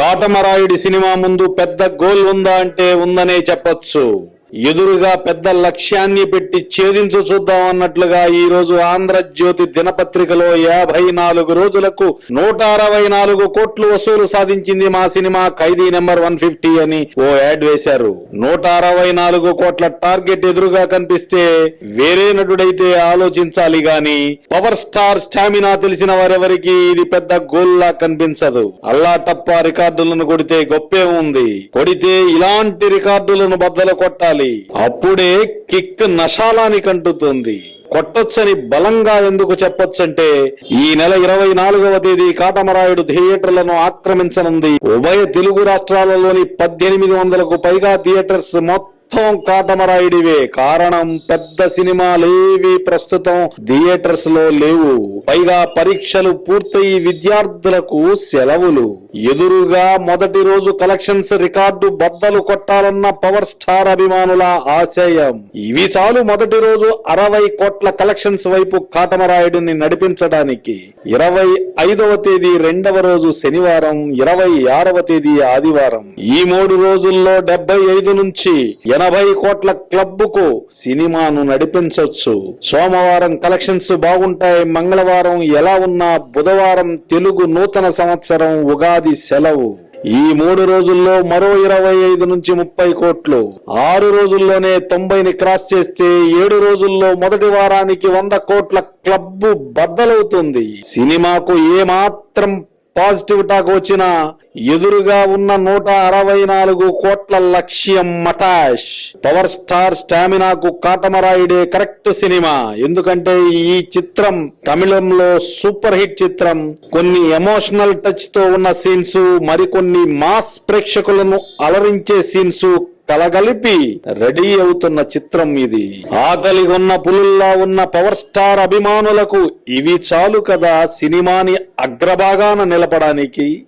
కాటమరాయుడి cinema ముందు పెద్ద goal ఉందా అంటే ఉందనే చెప్పొచ్చు. ఎదురుగా పెద్ద లక్ష్యాన్ని పెట్టి ఛేదించు చూద్దాం అన్నట్లుగా ఈ రోజు ఆంధ్రజ్యోతి దినపత్రికలో యాభై నాలుగు రోజులకు నూట అరవై నాలుగు కోట్లు వసూలు సాధించింది మా cinema Khaidi number one fifty అని ఓ యాడ్ వేశారు. నూట అరవై నాలుగు కోట్ల టార్గెట్ ఎదురుగా కనిపిస్తే వేరే నటుడైతే ఆలోచించాలి గాని పవర్ స్టార్ స్టామినా తెలిసిన వారెవరికి ఇది పెద్ద గోల్లా కనిపించదు. అల్లా తప్ప రికార్డులను కొడితే గొప్పే ఉంది. కొడితే ఇలాంటి రికార్డులను బద్దలు కొట్టాలి. అప్పుడే కిక్ నశాలానికి అంటుతుంది కొట్టొచ్చని బలంగా ఎందుకు చెప్పొచ్చంటే ఈ నెల ఇరవై నాలుగవ తేదీ కాటమరాయుడు థియేటర్లను ఆక్రమించనుంది. ఉభయ తెలుగు రాష్ట్రాలలోని పద్దెనిమిది వందలకు పైగా థియేటర్స్ మొత్తం మొత్తం కాటమరాయుడివే. కారణం పెద్ద సినిమాలేవి ప్రస్తుతం థియేటర్స్లో లేవు. పైగా పరీక్షలు పూర్తయి విద్యార్థులకు సెలవులు. ఎదురుగా మొదటి రోజు కలెక్షన్స్ రికార్డు బద్దలు కొట్టాలన్న పవర్ స్టార్ అభిమానుల ఆశయం. ఇవి చాలు మొదటి రోజు అరవై కోట్ల కలెక్షన్స్ వైపు కాటమరాయుడిని నడిపించడానికి. ఇరవై ఐదవ తేదీ రెండవ రోజు శనివారం ఇరవై ఆరవ తేదీ ఆదివారం. ఈ మూడు రోజుల్లో డెబ్బై ఐదు నుంచి ఎనభై కోట్ల క్లబ్బుకు సినిమాను నడిపించొచ్చు. సోమవారం కలెక్షన్స్ బాగుంటాయి మంగళవారం ఎలా ఉన్నా బుధవారం తెలుగు నూతన సంవత్సరం ఉగాది సెలవు. ఈ మూడు రోజుల్లో మరో ఇరవై ఐదు నుంచి ముప్పై కోట్లు. ఆరు రోజుల్లోనే తొంభైని క్రాస్ చేస్తే ఏడు రోజుల్లో మొదటి వారానికి వంద కోట్ల క్లబ్ బద్దలవుతుంది. సినిమాకు ఏమాత్రం పాజిటివిటాకు పాజిటివ్ టాక్ ఎదురుగా ఉన్న నూట అరవై నాలుగు కోట్ల లక్ష్యం మటాష్. పవర్ స్టార్ స్టామినాకు కాటమరాయుడే కరెక్ట్ సినిమా. ఎందుకంటే ఈ చిత్రం తమిళంలో సూపర్ హిట్ చిత్రం. కొన్ని ఎమోషనల్ టచ్తో ఉన్న సీన్స్ మరికొన్ని మాస్ ప్రేక్షకులను అలరించే సీన్స్ కలగలిపి రెడీ అవుతున్న చిత్రం ఇది. ఆకలి ఉన్న పులుల్లా ఉన్న పవర్ స్టార్ అభిమానులకు ఇవి చాలు కదా సినిమాని అగ్రభాగాన నిలపడానికి.